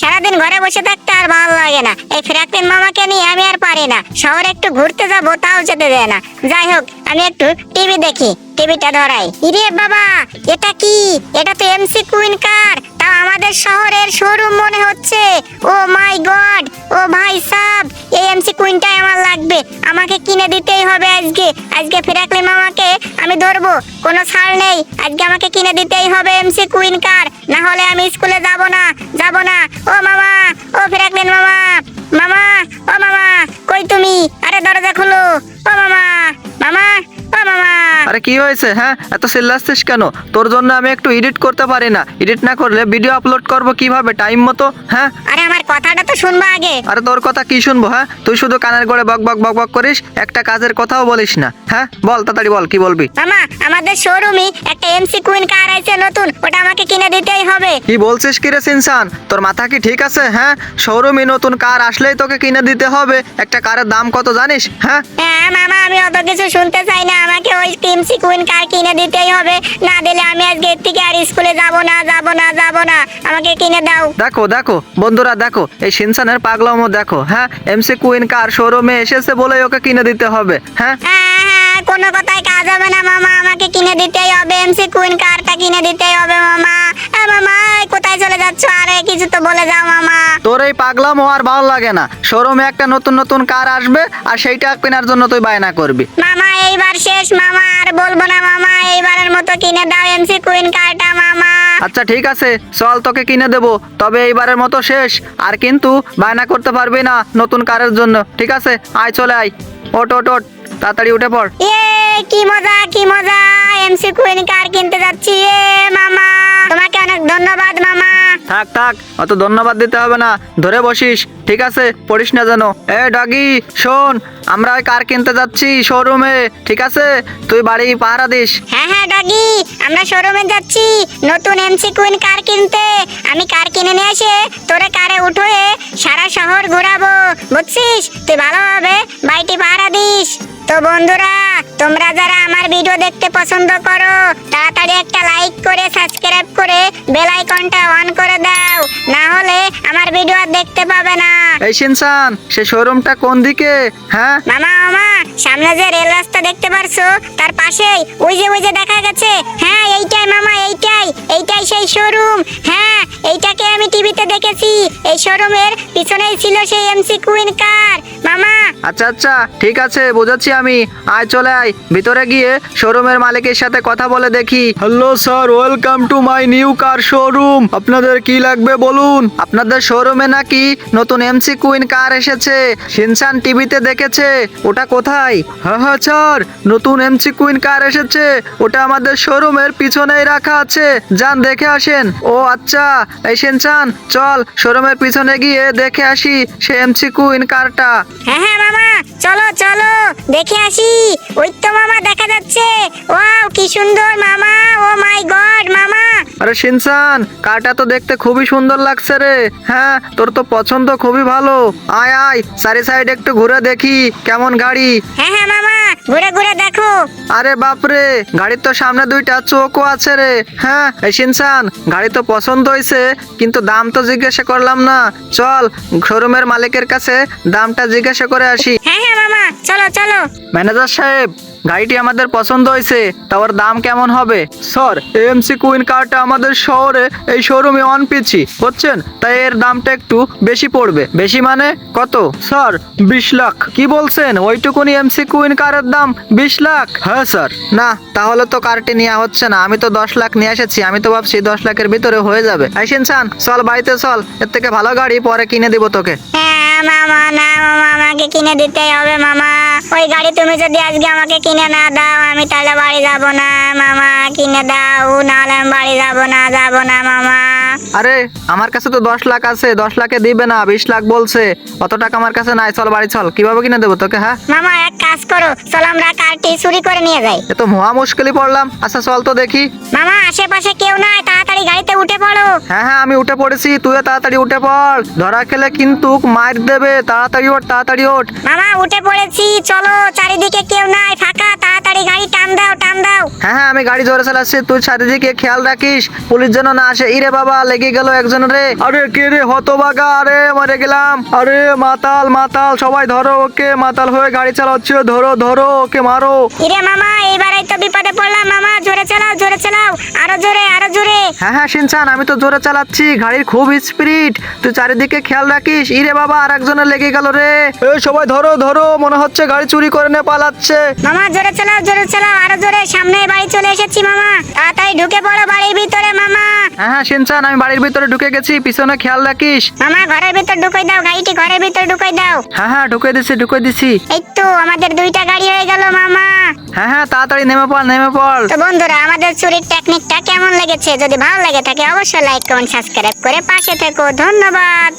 সারাদিন ঘরে বসে থাকতে আর ভালো লাগে না। এই ফ্রাকলিন মামাকে নিয়ে আমি আর পারি না। শহরে একটু ঘুরতে যাব, তাও যেতে দেয় না। যাই হোক, আমি একটু টিভি দেখি। টিভিটা ধরাই। ইরে বাবা, এটা কি? এটা তো এমসি কুইন কার তা আমাদের শহরের শোরুম মনে হচ্ছে। ও গড। ও ভাই সাব, এই এমসি কুইনটাই আমার লাগবে। আমাকে কিনে দিতেই হবে আজকে। আজকে ফেরাকলে মামাকে আমি ধরবো। কোনো ছাড় নেই। আজকে আমাকে কিনে দিতেই হবে এমসি কুইন কার না হলে আমি স্কুলে যাব না যাব না। ও মামা, ও ফেরাকলেন মামা। কি হয়েছে হ্যাঁ? এত চিল্লাচ্ছিস কেন? তোর জন্য আমি একটু এডিট করতে পারি না। এডিট না করলে ভিডিও আপলোড করব কীভাবে? টাইম মতো হ্যাঁ? আরে আমার কথাটা তো শুনবা আগে। আরে তোর কথা কি শুনব হ্যাঁ? তুই শুধু কানের গড়ে বক বক বক বক করিস একটা কাজের কথাও বলিস না হ্যাঁ? বল তাড়াতাড়ি বল কি বলবি? মামা আমাদের শোরুমে একটা এমসি কুইন কার আছে নতুন ওটা আমাকে কিনে দিতেই হবে। কি বলছিস কি রে সিনসান? তোর মাথা কি ঠিক আছে হ্যাঁ? শোরুমে নতুন কার আসলেই তোকে কিনে দিতে হবে। একটা কারের দাম কত জানিস হ্যাঁ? হ্যাঁ মামা আমি অত কিছু শুনতে চাই না আমাকে ওই এমসি কুইন কার কিনে দিতেই হবে? না দিলে আমি আজকে এর থেকে আর স্কুলে যাব না যাব না যাব না। আমাকে কিনে দাও। দেখো দেখো বন্ধুরা দেখো এই সিনসানের পাগলামো দেখো হ্যাঁ? এমসি কুইন কার শোরুমে এসেছে বলে ওকে কিনে দিতে হবে হ্যাঁ? হ্যাঁ হ্যাঁ কোনো কথাই কাজ হবে না মামা আমাকে কিনে দিতেই হবে। এমসি কুইন কারটা কিনে দিতেই হবে মামা। মামা কোথায় চলে যাচ্ছ? আরে কিছু তো বলে যাও মামা। তোর এই পাগলামো আর ভালো লাগে না। শোরুমে একটা নতুন নতুন কার আসবে আর সেইটা কেনার জন্য তুই বায়না করবি। মামা এইবার শেষ মামা। কিনে দাও এমসি কুইন কারটা মামা। আচ্ছা ঠিক আছে। চল তোকে কিনে দেব। তবে এইবারের মতো শেষ। আর কিন্তু বায়না করতে পারবি না নতুন কারের জন্য। ঠিক আছে? আয় চলে আয়। ওট ওট ওট। তাড়াতাড়ি উঠে পড়। ইয়ে কি মজা কি মজা। এমসি কুইন কার কিনতে যাচ্ছি। এ মামা তোমাকে অনেক ধন্যবাদ মামা। থাক থাক অত ধন্যবাদ দিতে হবে না ধরে বসিস ঠিক আছে? পড়িস না যেন। এ ডগি শোন আমরা ওই কার কিনতে যাচ্ছি? শোরুমে ঠিক আছে? তুই বাড়ি পাহারা দিস। হ্যাঁ হ্যাঁ ডগি আমরা শোরুমে যাচ্ছি। নতুন এমসি কুইন কার কিনতে? আমি কার কিনে নিয়ে এসে তোরে কারে উঠোয়ে সারা শহর ঘোরাবো? বুঝছিস? তুই ভালোভাবে বাড়িটি পাহারা দিস। তো বন্ধুরা তোমরা যারা আমার ভিডিও দেখতে পছন্দ করো তাড়াতাড়ি একটা লাইক করে সাবস্ক্রাইব করে বেল আইকনটা অন করে দাও। না হলে আমার ভিডিও আর দেখতে পাবে না। এই সিনসান সে শোরুমটা কোন দিকে? হ্যাঁ? মামা মামা সামনে যে রেল রাস্তা দেখতে পারছ তার পাশেই ওই যে ওই যে দেখা গেছে। হ্যাঁ এইটাই মামা এইটাই এইটাই সেই শোরুম হ্যাঁ এইটাকে টিভিতে দেখেছি। এই শোরুমের পিছনেই ছিল সেই এমসি কুইন কার মামা। আচ্ছা আচ্ছা ঠিক আছে বুঝাচ্ছি আমি। আয় চলে আয়। ভিতরে গিয়ে শোরুমের মালিকের সাথে কথা বলে দেখি। Hello sir welcome to my new car showroom আপনাদের কি লাগবে বলুন? আপনাদের শোরুমে নাকি নতুন এমসি কুইন কার এসেছে। সিনসান টিভিতে দেখেছে। ওটা কোথায়? হ্যাঁ হ্যাঁ স্যার নতুন এমসি কুইন কার এসেছে। ওটা আমাদের শোরুমের পিছনেই রাখা আছে। যান দেখে আসেন। ও আচ্ছা এই সিনসান চল শোরুমের পিছনে গিয়ে দেখে আসি সে এমসি কুইন কারটা। হ্যাঁ হ্যাঁ মামা চলো চলো দেখে আসি। ওই তো মামা দেখা যাচ্ছে। ওয়াও কি সুন্দর মামা ও মাই গড মামা। আরে শিনসান কারটা তো দেখতে খুবই সুন্দর লাগছে রে। হ্যাঁ তোর তো পছন্দ খুবই ভালো। আয় আয় সারি সাইড একটু ঘুরে দেখি কেমন গাড়ি। হ্যাঁ হ্যাঁ মামা ঘুরে আরে বাপরে গাড়ির তো সামনে দুইটা চোখও আছে রে। হ্যাঁ এই শিনসান গাড়ি তো পছন্দ হয়েছে কিন্তু দাম তো জিজ্ঞাসা করলাম না। চল শোরুমের মালিকের কাছে দামটা জিজ্ঞাসা করে আসি। হ্যাঁ হ্যাঁ মামা চলো চলো। ম্যানেজার সাহেব গাড়িটি আমাদের পছন্দ হয়েছে তা ওর দাম কেমন হবে? স্যার এমসি কুইন কারটা আমাদের শহরে, এই শোরুমে অন পিছি বুঝছেন? তাই এর দামটা একটু বেশি পড়বে। বেশি মানে কত? স্যার, বিশ লাখ। কি বলছেন? ওইটুকুনি এমসি কুইন কারের দাম বিশ লাখ? হ্যাঁ স্যার। না, তাহলে তো কারটি নেওয়া হচ্ছে না। আমি তো দশ লাখ নিয়ে এসেছি, আমি তো ভাবছি দশ লাখের ভিতরে হয়ে যাবে। আইসেন সান চল বাড়িতে চল, এর থেকে ভালো গাড়ি পরে কিনে দিব তোকে। মামা না মামা আমাকে কিনে হবে মামা। ওই গাড়ি তুমি যদি আজকে আমাকে কিনে না দাও আমি তাহলে বাড়ি যাব না মামা। কিনে দাও নাহলে আমি বাড়ি যাব না যাব না মামা। আরে আমার কাছে তো দশ লাখ আছে দশ লাখে দিবে না বিশ লাখ বলছে। অত টাকা আমার কাছে নাই চল বাড়ি চল। কীভাবে কিনে দেবো তোকে হ্যাঁ? মামা এক কাজ করো চলো আমরা কারটি চুরি করে নিয়ে যাই। এ তো মহা মুশকিলই পড়লাম। আচ্ছা চল তো দেখি। মামা আশেপাশে কেউ নাই তাড়াতাড়ি গাড়িতে উঠে পড়ো হ্যাঁ হ্যাঁ আমি উঠে পড়েছি, তুইও তাড়াতাড়ি উঠে পড়। ধরা খেলে কিন্তু মার দেবে, তাড়াতাড়ি ওঠ তাড়াতাড়ি ওঠ। মামা, উঠে পড়েছি, চলো, চারিদিকে কেউ নাই, ফাঁকা, তাড়াতাড়ি গাড়ি টান দাও টান দাও হ্যাঁ হ্যাঁ আমি গাড়ি জোরে চালাচ্ছি তুই চারিদিকে খেয়াল রাখিস পুলিশ যেন না আসে। ইরে বাবা লেগে গেল একজন রে। আরে কে রে হতবাগা আরে মরে গেলাম। আরে মাতাল মাতাল সবাই ধরো ওকে মাতাল হয়ে গাড়ি চালাচ্ছে ধরো ধরো ওকে মারো। ইরে মামা এইবারই তো বিপদে পড়লাম মামা জোরে চালাও জোরে চালাও আরও জোরে আরও জোরে। হ্যাঁ হ্যাঁ সিনচান আমি তো জোরে চালাচ্ছি গাড়ির খুব স্পিড। তুই চারিদিকে খেয়াল রাখিস। ইরে বাবা আর একজনের লেগে গেল রে। এই সবাই ধরো ধরো মনে হচ্ছে গাড়ি চুরি করে নিয়ে পালাচ্ছে। মামা জোরে চালাও জোরে চালাও আরও জোরে সামনে বাড়ি চলে এসেছি মামা। তাড়াতাড়ি ঢুকে পড়ো বাড়ির ভিতরে মামা। হ্যাঁ হ্যাঁ আমি বাড়ির ভিতরে ঢুকে গেছি পিছনে খেয়াল রাখিস। মামা ঘরের ভিতর ঢুকাই দাও গাড়িটি ঘরের ভিতর ঢুকাই দাও। হ্যাঁ হ্যাঁ ঢুকে দিছি ঢুকে দিছি। এই তো আমাদের দুইটা গাড়ি হয়ে গেল মামা। হ্যাঁ হ্যাঁ তাড়াতাড়ি নেমে পড় নেমে পড়। তো বন্ধুরা আমাদের চুরির টেকনিকটা কেমন লেগেছে? যদি ভালো লেগে থাকে অবশ্যই লাইক কমেন্ট সাবস্ক্রাইব করে পাশে থেকো। ধন্যবাদ।